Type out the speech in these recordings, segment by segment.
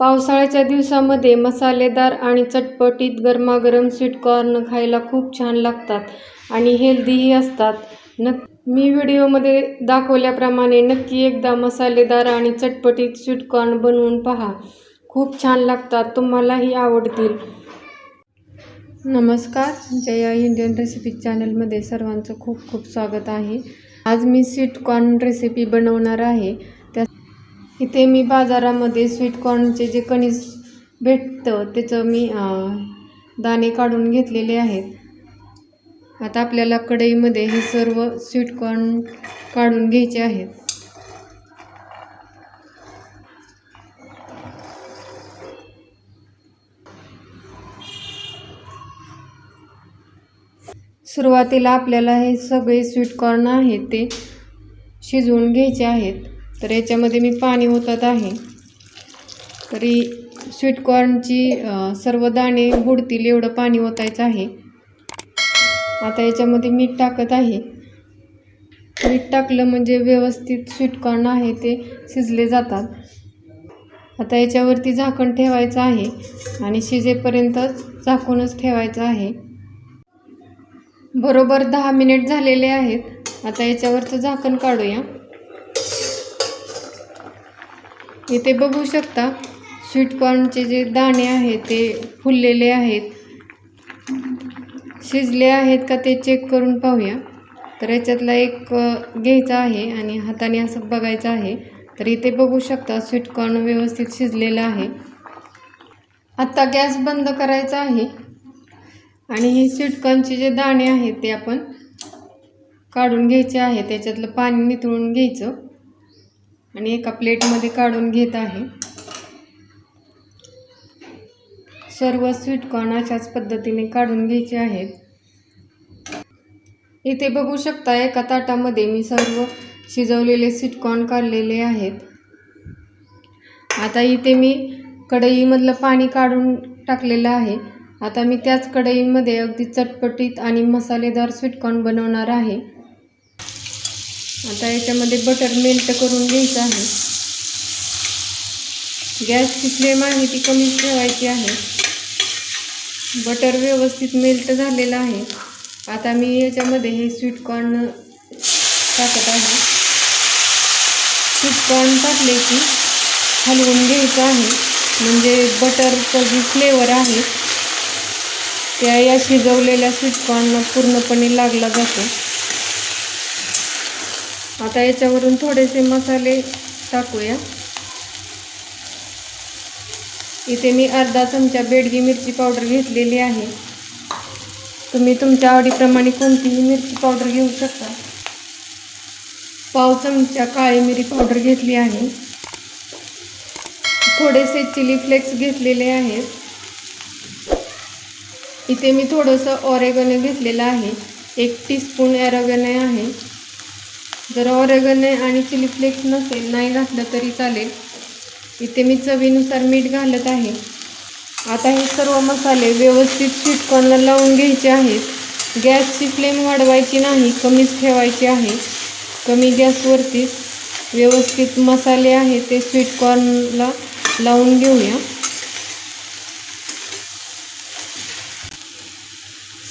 पावसाळ्याच्या दिवसामध्ये मसालेदार आणि चटपटीत गरमागरम स्वीटकॉर्न खायला खूप छान लागतात आणि हेल्दीही असतात. नक मी व्हिडिओमध्ये दाखवल्याप्रमाणे नक्की एकदा मसालेदार आणि चटपटीत स्वीटकॉर्न बनवून पहा. खूप छान लागतात तुम्हालाही आवडतील. नमस्कार जया इंडियन रेसिपी चॅनलमध्ये सर्वांचं खूप खूप स्वागत आहे. आज मी स्वीटकॉर्न रेसिपी बनवणार आहे. इथे मी बाजारामध्ये स्वीटकॉर्नचे जे कणीस भेटतं त्याचं मी दाणे काढून घेतलेले आहेत. आता आपल्याला कढईमध्ये हे सर्व स्वीटकॉर्न काढून घ्यायचे आहेत. सुरुवातीला आपल्याला हे सगळे स्वीटकॉर्न आहेत ते शिजवून घ्यायचे आहेत. तर याच्यामध्ये मी पाणी ओतत आहे. तरी स्वीटकॉर्नची सर्व दाणे बुडतील एवढं पाणी ओतायचं आहे. आता याच्यामध्ये मीठ टाकत आहे. मीठ टाकलं म्हणजे व्यवस्थित स्वीटकॉर्न आहे ते शिजले जातात. आता याच्यावरती झाकण ठेवायचं आहे आणि शिजेपर्यंतच झाकूनच ठेवायचं आहे. बरोबर दहा मिनिट झालेले आहेत. आता याच्यावरचं झाकण काढूया. इथे बघू शकता स्वीटकॉर्नचे जे दाणे आहेत ते फुललेले आहेत. शिजले आहेत का ते चेक करून पाहूया. तर याच्यातला एक घ्यायचा आहे आणि हाताने असं बघायचं आहे. तर इथे बघू शकता स्वीटकॉर्न व्यवस्थित शिजलेलं आहे. आत्ता गॅस बंद करायचा आहे. आणि हे स्वीटकॉर्नचे जे दाणे आहेत ते आपण काढून घ्यायचे आहे त्याच्यातलं पाणी निथळून घ्यायचं. आणि एका प्लेटमध्ये काढून घेत आहे. सर्व स्वीटकॉर्न अशाच पद्धतीने काढून घ्यायचे आहेत. इथे बघू शकता एका ताटामध्ये मी सर्व शिजवलेले स्वीटकॉर्न काढलेले आहेत. आता इथे मी कढईमधलं पाणी काढून टाकलेलं आहे. आता मी त्याच कढईमध्ये अगदी चटपटीत आणि मसालेदार स्वीटकॉर्न बनवणार आहे. आता याच्यामध्ये बटर मेल्ट करून घ्यायचं आहे. गॅसची फ्लेम आहे ती कमीच ठेवायची आहे. बटर व्यवस्थित मेल्ट झालेलं आहे. आता मी याच्यामध्ये हे स्वीटकॉर्न टाकत आहे. स्वीटकॉर्न टाकले की हलवून घ्यायचं आहे. म्हणजे बटरचं जे फ्लेवर आहे त्या या शिजवलेल्या स्वीटकॉर्नला पूर्णपणे लागला जातो. आता याच्यावरून थोडेसे मसाले टाकूया. इथे मी अर्धा चमचा बेडगी मिरची पावडर घेतलेली आहे. तुम्ही तुमच्या आवडीप्रमाणे कोणतीही मिरची पावडर घेऊ शकता. पाव चमचा काळी मिरी पावडर घेतली आहे. थोडेसे चिली फ्लेक्स घेतलेले आहेत. इथे मी थोडंसं ऑरेगने घेतलेलं आहे. एक टीस्पून ॲरोगन आहे. जर ऑरेगने आणि चिली फ्लेक्स नसेल नाही घातलं तरी चालेल. इथे मी चवीनुसार मीठ घालत आहे. आता हे सर्व मसाले व्यवस्थित शिटकॉनला लावून घ्यायचे आहेत. गॅसची फ्लेम वाढवायची नाही कमीच ठेवायची आहे. कमी गॅसवरतीच व्यवस्थित मसाले आहे ते स्वीटकॉर्नला लावून घेऊया.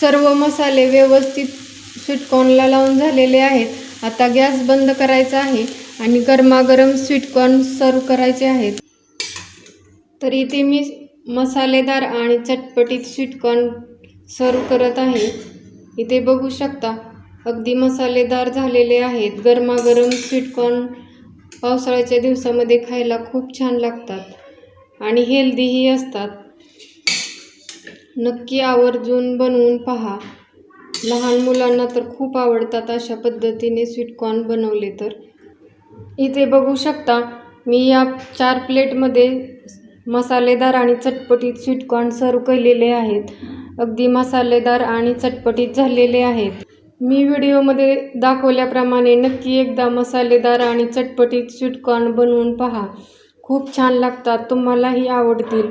सर्व मसाले व्यवस्थित स्वीटकॉर्नला लावून झालेले आहेत. आता गॅस बंद करायचा आहे आणि गरमागरम स्वीटकॉर्न सर्व करायचे आहेत. तर इथे मी मसालेदार आणि चटपटीत स्वीटकॉर्न सर्व करत आहे. इथे बघू शकता अगदी मसालेदार झालेले आहेत. गरमागरम स्वीटकॉर्न पावसाळ्याच्या दिवसामध्ये खायला खूप छान लागतात आणि हेल्दीही असतात. नक्की आवर्जून बनवून पहा. लहान मुलांना तर खूप आवडतात अशा पद्धतीने स्वीटकॉर्न बनवले तर. इथे बघू शकता मी या चार प्लेटमध्ये मसालेदार आणि चटपटीत स्वीटकॉर्न सर्व केलेले आहेत. अगदी मसालेदार आणि चटपटीत झालेले आहेत. मी व्हिडिओमध्ये दाखवल्याप्रमाणे नक्की एकदा मसालेदार आणि चटपटीत स्वीटकॉर्न बनवून पहा. खूप छान लागतात तुम्हालाही आवडतील.